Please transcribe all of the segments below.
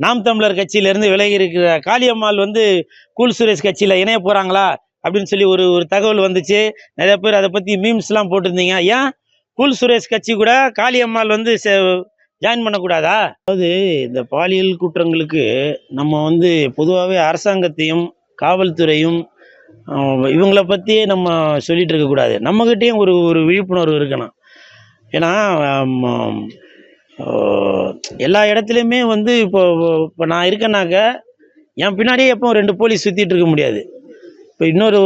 நாம் தமிழர் கட்சியிலேருந்து விலகி இருக்கிற காளியம்மாள் வந்து கூல் சுரேஷ் கட்சியில் இணைய போகிறாங்களா அப்படின்னு சொல்லி ஒரு ஒரு தகவல் வந்துச்சு. நிறைய பேர் அதை பற்றி மீம்ஸ்லாம் போட்டிருந்தீங்க. ஏன்? கூல் சுரேஷ் கட்சி கூட காளியம்மாள் வந்து ஜாயின் பண்ணக்கூடாதா? அதாவது இந்த பாலியல் குற்றங்களுக்கு நம்ம வந்து பொதுவாகவே அரசாங்கத்தையும் காவல்துறையும் இவங்கள பற்றியே நம்ம சொல்லிட்டு இருக்கக்கூடாது நம்மக்கிட்டேயும் ஒரு ஒரு விழிப்புணர்வு இருக்கணும். ஏன்னா எல்லா இடத்துலையுமே வந்து இப்போ இப்போ நான் இருக்கேனாக்க என் பின்னாடியே எப்போ ரெண்டு போலீஸ் சுற்றிட்டு இருக்க முடியாது. இப்போ இன்னொரு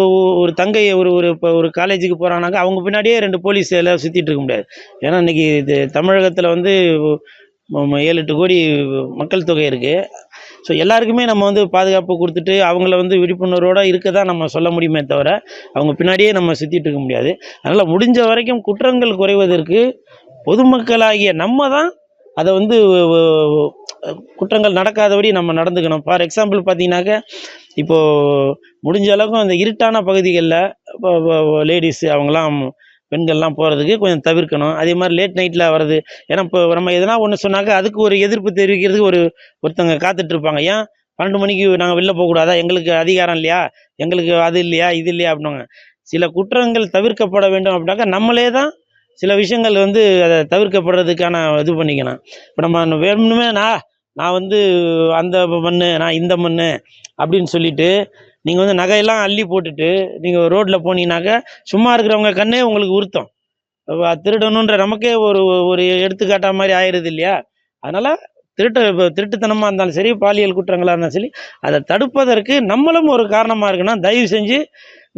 ஒரு தங்கை ஒரு ஒரு இப்போ ஒரு காலேஜுக்கு போகிறாங்கனாக்கா அவங்க பின்னாடியே ரெண்டு போலீஸ் எல்லாம் சுற்றிட்டு இருக்க முடியாது. ஏன்னா இன்றைக்கி இது தமிழகத்தில் வந்து ஏழு எட்டு கோடி மக்கள் தொகை இருக்குது ஸோ எல்லாருக்குமே நம்ம வந்து பாதுகாப்பு கொடுத்துட்டு அவங்கள வந்து விழிப்புணர்வோடு இருக்க தான் நம்ம சொல்ல முடியுமே தவிர அவங்க பின்னாடியே நம்ம சுற்றிட்டு இருக்க முடியாது. அதனால் முடிஞ்ச வரைக்கும் குற்றங்கள் குறைவதற்கு பொதுமக்களாகிய நம்ம தான் அதை வந்து குற்றங்கள் நடக்காதபடி நம்ம நடந்துக்கணும். ஃபார் எக்ஸாம்பிள் பார்த்தீங்கன்னாக்க இப்போது முடிஞ்ச அளவுக்கு அந்த இருட்டான பகுதிகளில் லேடிஸு அவங்களாம் பெண்கள்லாம் போகிறதுக்கு கொஞ்சம் தவிர்க்கணும். அதே மாதிரி லேட் நைட்டில் வர்றது ஏன்னா இப்போ நம்ம எதனா ஒன்று சொன்னாக்க அதுக்கு ஒரு எதிர்ப்பு தெரிவிக்கிறதுக்கு ஒரு ஒருத்தங்க காத்துட்ருப்பாங்க. ஏன்? பன்னெண்டு மணிக்கு நாங்கள் வெளில போகக்கூடாதா? எங்களுக்கு அதிகாரம் இல்லையா? எங்களுக்கு அது இல்லையா? இது இல்லையா? அப்படின்னாங்க சில குற்றங்கள் தவிர்க்கப்பட வேண்டும் அப்படின்னாக்கா நம்மளே தான் சில விஷயங்கள் வந்து அதை தவிர்க்கப்படுறதுக்கான இது பண்ணிக்கணும். இப்போ நம்ம வேணுமே நான் நான் வந்து அந்த மண்ணு நான் இந்த மண் அப்படின்னு சொல்லிட்டு நீங்கள் வந்து நகையெல்லாம் அள்ளி போட்டுட்டு நீங்கள் ரோட்டில் போனீங்கன்னாக்கா சும்மா இருக்கிறவங்க கண்ணே உங்களுக்கு உருத்தம் திருடணுன்ற நமக்கே ஒரு ஒரு எடுத்துக்காட்டா மாதிரி ஆயிடுது இல்லையா? அதனால் திருட்டு இப்போ திருட்டுத்தனமாக இருந்தாலும் சரி பாலியல் குற்றங்களாக இருந்தாலும் சரி அதை தடுப்பதற்கு நம்மளும் ஒரு காரணமாக இருக்குன்னா தயவு செஞ்சு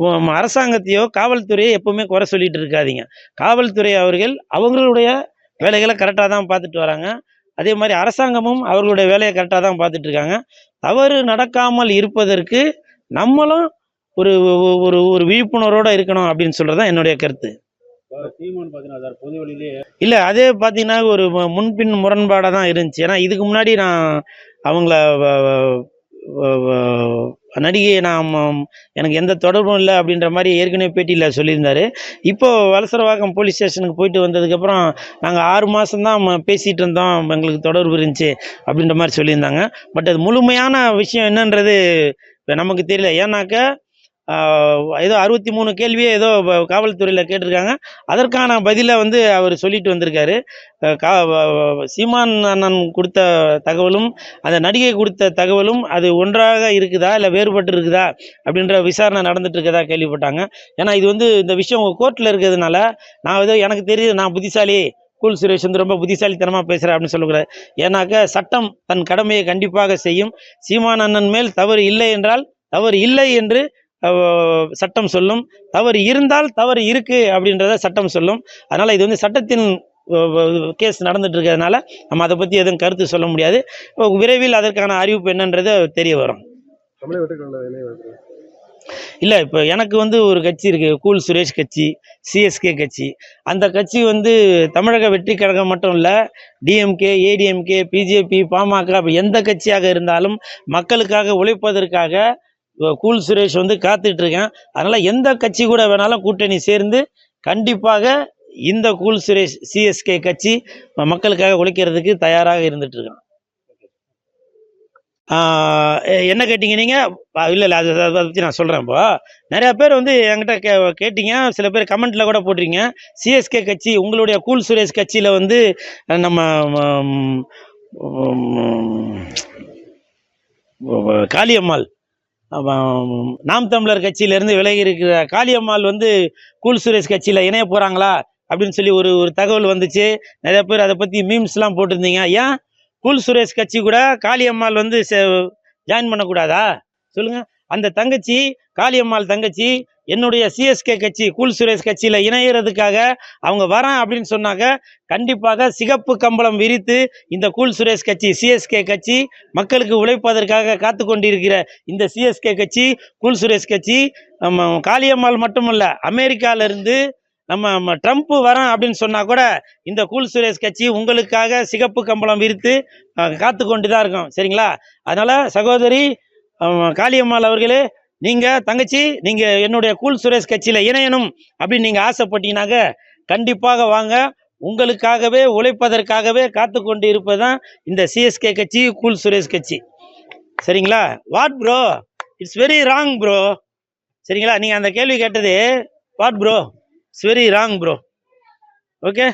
அரசாங்கத்தையோ காவல்துறையோ எப்பவுமே குறை சொல்லிட்டு இருக்காதீங்க. காவல்துறை அவர்கள் அவங்களுடைய வேலைகளை கரெக்டாக தான் பார்த்துட்டு வராங்க. அதே மாதிரி அரசாங்கமும் அவர்களுடைய வேலையை கரெக்டாக தான் பார்த்துட்டு இருக்காங்க. தவறு நடக்காமல் இருப்பதற்கு நம்மளும் ஒரு ஒரு- ஒரு விழிப்புணர்வோடு இருக்கணும் அப்படின்னு சொல்கிறது தான் என்னுடைய கருத்து. இல்லை அதே பார்த்தீங்கன்னா ஒரு முன்பின் முரண்பாடாக தான் இருந்துச்சு. ஏன்னா இதுக்கு முன்னாடி நான் அவங்கள வ- வ- நடிகையை நான் எனக்கு எந்த தொடர்பும் இல்லை அப்படின்ற மாதிரி ஏற்கனவே பேட்டியில் சொல்லியிருந்தார். இப்போ வலசரவாக்கம் போலீஸ் ஸ்டேஷனுக்கு போயிட்டு வந்ததுக்கப்புறம் நாங்கள் ஆறு மாதம்தான் பேசிகிட்டு இருந்தோம். எங்களுக்கு தொடர்பு இருந்துச்சு அப்படின்ற மாதிரி சொல்லியிருந்தாங்க. பட் அது முழுமையான விஷயம் என்னன்றது இப்போ நமக்கு தெரியல. ஏன்னாக்கா ஏதோ அறுபத்தி மூணு கேள்வியே ஏதோ காவல்துறையில் கேட்டிருக்காங்க. அதற்கான பதிலை வந்து அவர் சொல்லிட்டு வந்திருக்காரு. கா சீமான் அண்ணன் கொடுத்த தகவலும் அந்த நடிகை கொடுத்த தகவலும் அது ஒன்றாக இருக்குதா இல்லை வேறுபட்டு இருக்குதா அப்படின்ற விசாரணை நடந்துட்டு இருக்கதா கேள்விப்பட்டாங்க. ஏன்னா இது வந்து இந்த விஷயம் கோர்ட்டில் இருக்கிறதுனால நான் ஏதோ எனக்கு தெரியுது நான் புத்திசாலி கூல் சுரேஷ் வந்து ரொம்ப புத்திசாலித்தனமாக பேசுகிறேன் அப்படின்னு சொல்லக்கூடாது ஏன்னாக்க சட்டம் தன் கடமையை கண்டிப்பாக செய்யும். சீமான் அண்ணன் மேல் தவறு இல்லை என்றால் தவறு இல்லை என்று சட்டம் சொல்லும். தவறு இருந்தால் தவறு இருக்கு அப்படின்றத சட்டம் சொல்லும். அதனால் இது வந்து சட்டத்தின் கேஸ் நடந்துட்டு இருக்கிறதுனால நம்ம அதை பற்றி எதுவும் கருத்து சொல்ல முடியாது. விரைவில் அதற்கான அறிவிப்பு என்னன்றது தெரிய வரும். இல்லை இப்போ எனக்கு வந்து ஒரு கட்சி இருக்குது கூல் சுரேஷ் கட்சி சிஎஸ்கே கட்சி. அந்த கட்சி வந்து தமிழக வெற்றி கழகம் மட்டும் இல்லை டிஎம்கே ஏடிஎம்கே பிஜேபி பாமக எந்த கட்சியாக இருந்தாலும் மக்களுக்காக உழைப்பதற்காக கூல் சுரேஷ் வந்து காத்துட்டு இருக்கேன். அதனால் எந்த கட்சி கூட வேணாலும் கூட்டணி சேர்ந்து கண்டிப்பாக இந்த கூல் சுரேஷ் சிஎஸ்கே கட்சி மக்களுக்காக உழைக்கிறதுக்கு தயாராக இருந்துட்டு இருக்கேன். என்ன கேட்டீங்க நீங்கள் இல்லை இல்லை அது அதை பற்றி நான் சொல்கிறேன் இப்போ. நிறையா பேர் வந்து என்கிட்ட கே கேட்டீங்க. சில பேர் கமெண்ட்டில் கூட போட்டிருக்கீங்க. சிஎஸ்கே கட்சி உங்களுடைய கூல் சுரேஷ் கட்சியில் வந்து நம்ம காளியம்மாள். நாம் தமிழர் கட்சியிலேருந்து விலகி இருக்கிற காளியம்மாள் வந்து கூல் சுரேஷ் கட்சியில் இணைய போகிறாங்களா அப்படின்னு சொல்லி ஒரு ஒரு தகவல் வந்துச்சு. நிறைய பேர் அதை பற்றி மீம்ஸ்லாம் போட்டிருந்தீங்க. ஏன்? கூல் சுரேஷ் கட்சி கூட காளியம்மாள் வந்து ஜாயின் பண்ணக்கூடாதா? சொல்லுங்கள் அந்த தங்கச்சி காளியம்மாள் தங்கச்சி என்னுடைய சிஎஸ்கே கட்சி கூல் சுரேஷ் கட்சியில் இணையறதுக்காக அவங்க வரேன் அப்படின்னு சொன்னாங்க கண்டிப்பாக சிகப்பு கம்பளம் விரித்து இந்த கூல் சுரேஷ் கட்சி சிஎஸ்கே கட்சி மக்களுக்கு உழைப்பதற்காக காத்து கொண்டிருக்கிற இந்த சிஎஸ்கே கட்சி கூல் சுரேஷ் கட்சி நம்ம காளியம்மாள் மட்டுமல்ல அமெரிக்காவிலிருந்து நம்ம ட்ரம்ப் வரேன் அப்படின்னு சொன்னால் கூட இந்த கூல் சுரேஷ் கட்சி உங்களுக்காக சிகப்பு கம்பளம் விரித்து காத்து கொண்டு தான் இருக்கோம். சரிங்களா? அதனால் சகோதரி காளியம்மாள் அவர்களே நீங்கள் தங்கச்சி நீங்கள் என்னுடைய கூல் சுரேஷ் கட்சியில் இணையணும் அப்படின்னு நீங்கள் ஆசைப்பட்டீங்கன்னாக்க கண்டிப்பாக வாங்க. உங்களுக்காகவே உழைப்பதற்காகவே காத்து கொண்டு இருப்பதுதான் இந்த சிஎஸ்கே கட்சி கூல் சுரேஷ் கட்சி. சரிங்களா? What bro it's very wrong bro சரிங்களா? நீங்கள் அந்த கேள்வி கேட்டது what bro it's very wrong bro okay